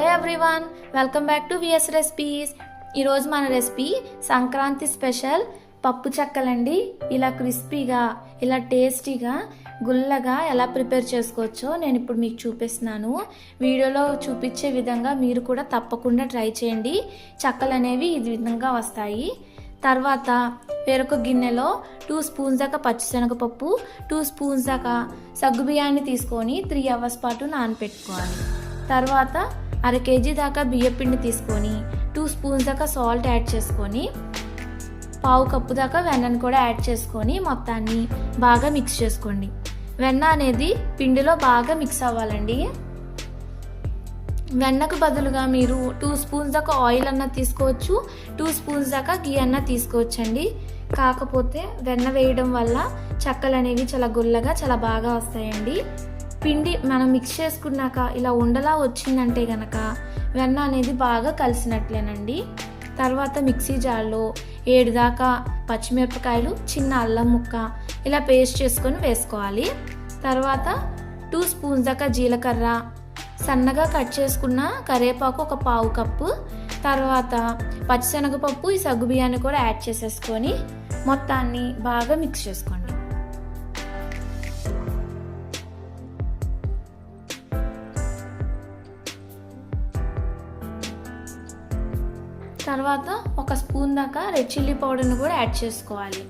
Hello everyone welcome back to VS recipes ఈరోజు మన recipe Sankranti special పప్పు చెక్కలండి. ఇలా క్రిస్పీగా ఇలా టేస్టీగా గుల్లగా ఎలా ప్రిపేర్ చేసుకోవచ్చో నేను ఇప్పుడు మీకు చూపిస్తున్నాను. వీడియోలో చూపించే విధంగా మీరు కూడా తప్పకుండా ట్రై చేయండి. చెక్కలు అనేవి ఈ విధంగా వస్తాయి. తర్వాత వేరొక గిన్నెలో టూ స్పూన్స్ దాకా పచ్చిశనగపప్పు టూ స్పూన్స్ దాకా సగ్గుబియ్యాన్ని తీసుకొని త్రీ అవర్స్ పాటు నానపెట్టుకోవాలి. తర్వాత అర కేజీ దాకా బియ్యపిండి తీసుకొని టూ స్పూన్స్ దాకా సాల్ట్ యాడ్ చేసుకొని పావు కప్పు దాకా వెన్నను కూడా యాడ్ చేసుకొని మొత్తాన్ని బాగా మిక్స్ చేసుకోండి. వెన్న అనేది పిండిలో బాగా మిక్స్ అవ్వాలండి. వెన్నకు బదులుగా మీరు టూ స్పూన్స్ దాకా ఆయిల్ అన్న తీసుకోవచ్చు టూ స్పూన్స్ దాకా గీ అన్న తీసుకోవచ్చండి. కాకపోతే వెన్న వేయడం వల్ల చెక్కలు అనేవి చాలా గుల్లగా చాలా బాగా వస్తాయండి. పిండి మనం మిక్స్ చేసుకున్నాక ఇలా ఉండలా వచ్చిందంటే గనక వెన్న అనేది బాగా కలిసినట్లేనండి. తర్వాత మిక్సీ జార్లో ఏడు దాకా పచ్చిమిరపకాయలు చిన్న అల్లం ముక్క ఇలా పేస్ట్ చేసుకొని వేసుకోవాలి. తర్వాత టూ స్పూన్స్ దాకా జీలకర్ర సన్నగా కట్ చేసుకున్న కరివేపాకు ఒక పావు కప్పు తర్వాత పచ్చిశనగపప్పు ఈ సగ్గు బియ్యాన్ని కూడా యాడ్ చేసేసుకొని మొత్తాన్ని బాగా మిక్స్ చేసుకోండి. తర్వాత ఒక స్పూన్ దాకా రెడ్ చిల్లీ పౌడర్ని కూడా యాడ్ చేసుకోవాలి.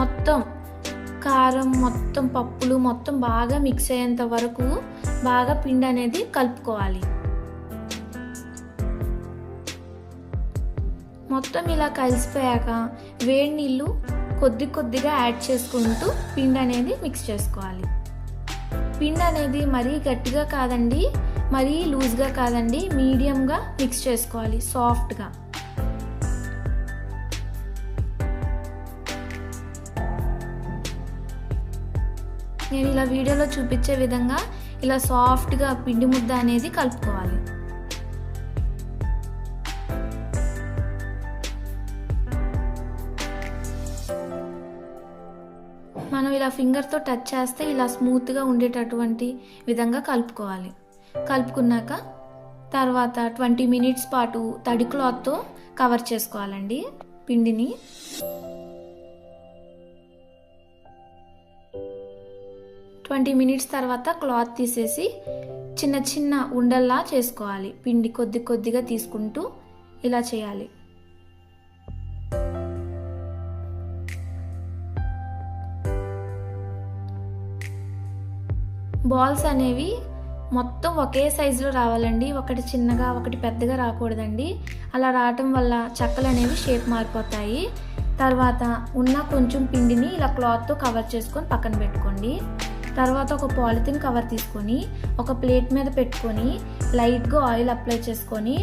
మొత్తం కారం మొత్తం పప్పులు మొత్తం బాగా మిక్స్ అయ్యేంత వరకు బాగా పిండి అనేది కలుపుకోవాలి. మొత్తం ఇలా కలిసిపోయాక వేడి నీళ్ళు కొద్ది కొద్దిగా యాడ్ చేసుకుంటూ పిండి అనేది మిక్స్ చేసుకోవాలి. పిండి అనేది మరీ గట్టిగా కాదండి మరీ లూజ్గా కాదండి మీడియంగా మిక్స్ చేసుకోవాలి సాఫ్ట్గా నేను ఇలా వీడియోలో చూపించే విధంగా ఇలా సాఫ్ట్గా పిండి ముద్ద అనేది కలుపుకోవాలి. మనం ఇలా ఫింగర్తో టచ్ చేస్తే ఇలా స్మూత్గా ఉండేటటువంటి విధంగా కలుపుకోవాలి. కలుపుకున్నాక తర్వాత ట్వంటీ మినిట్స్ పాటు తడి క్లాత్తో కవర్ చేసుకోవాలండి. పిండిని ట్వంటీ మినిట్స్ తర్వాత క్లాత్ తీసేసి చిన్న చిన్న ఉండల్లా చేసుకోవాలి. పిండి కొద్ది కొద్దిగా తీసుకుంటూ ఇలా చేయాలి. బాల్స్ అనేవి మొత్తం ఒకే సైజులో రావాలండి. ఒకటి చిన్నగా ఒకటి పెద్దగా రాకూడదండి. అలా రావటం వల్ల చెక్కలు అనేవి షేప్ మారిపోతాయి. తర్వాత ఉన్న కొంచెం పిండిని ఇలా క్లాత్తో కవర్ చేసుకొని పక్కన పెట్టుకోండి. తర్వాత ఒక పాలిథిన్ కవర్ తీసుకొని ఒక ప్లేట్ మీద పెట్టుకొని లైట్గా ఆయిల్ అప్లై చేసుకొని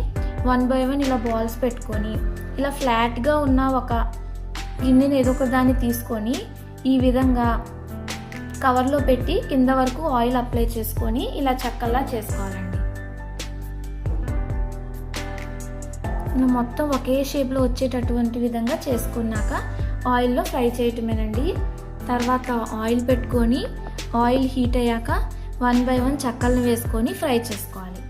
వన్ బై వన్ ఇలా బాల్స్ పెట్టుకొని ఇలా ఫ్లాట్గా ఉన్న ఒక గిన్నెని ఏదో ఒక దాన్ని తీసుకొని ఈ విధంగా కవర్లో పెట్టి కింద వరకు ఆయిల్ అప్లై చేసుకొని ఇలా చక్కల్లా చేసుకోవాలండి. ఇలా మొత్తం ఒకే షేప్లో వచ్చేటటువంటి విధంగా చేసుకున్నాక ఆయిల్లో ఫ్రై చేయటమేనండి. తర్వాత ఆయిల్ పెట్టుకొని ఆయిల్ హీట్ అయ్యాక వన్ బై వన్ చెక్కలను వేసుకొని ఫ్రై చేసుకోవాలి.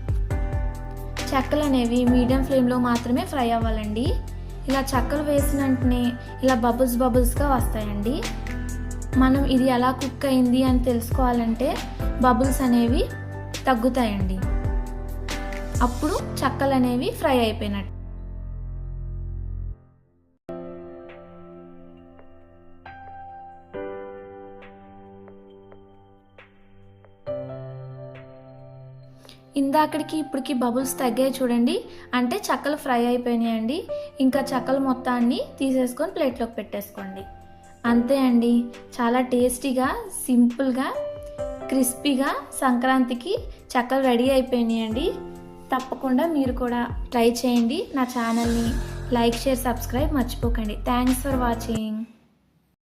చెక్కలు అనేవి మీడియం ఫ్లేమ్లో మాత్రమే ఫ్రై అవ్వాలండి. ఇలా చెక్కలు వేసిన వెంటనే ఇలా బబుల్స్ బబుల్స్గా వస్తాయండి. మనం ఇది ఎలా కుక్ అయింది అని తెలుసుకోవాలంటే బబుల్స్ అనేవి తగ్గుతాయండి. అప్పుడు చెక్కలు అనేవి ఫ్రై అయిపోయినట్టు ఇందాకడికి ఇప్పటికి బబుల్స్ తగ్గాయి చూడండి. అంటే చక్కలు ఫ్రై అయిపోయినాయండి. ఇంకా చక్కలు మొత్తాన్ని తీసేసుకొని ప్లేట్లోకి పెట్టేసుకోండి. అంతే అండి. చాలా టేస్టీగా సింపుల్గా క్రిస్పీగా సంక్రాంతికి చక్కలు రెడీ అయిపోయినాయండి. తప్పకుండా మీరు కూడా ట్రై చేయండి. నా ఛానల్ని లైక్ షేర్ సబ్స్క్రైబ్ మర్చిపోకండి. Thanks for watching.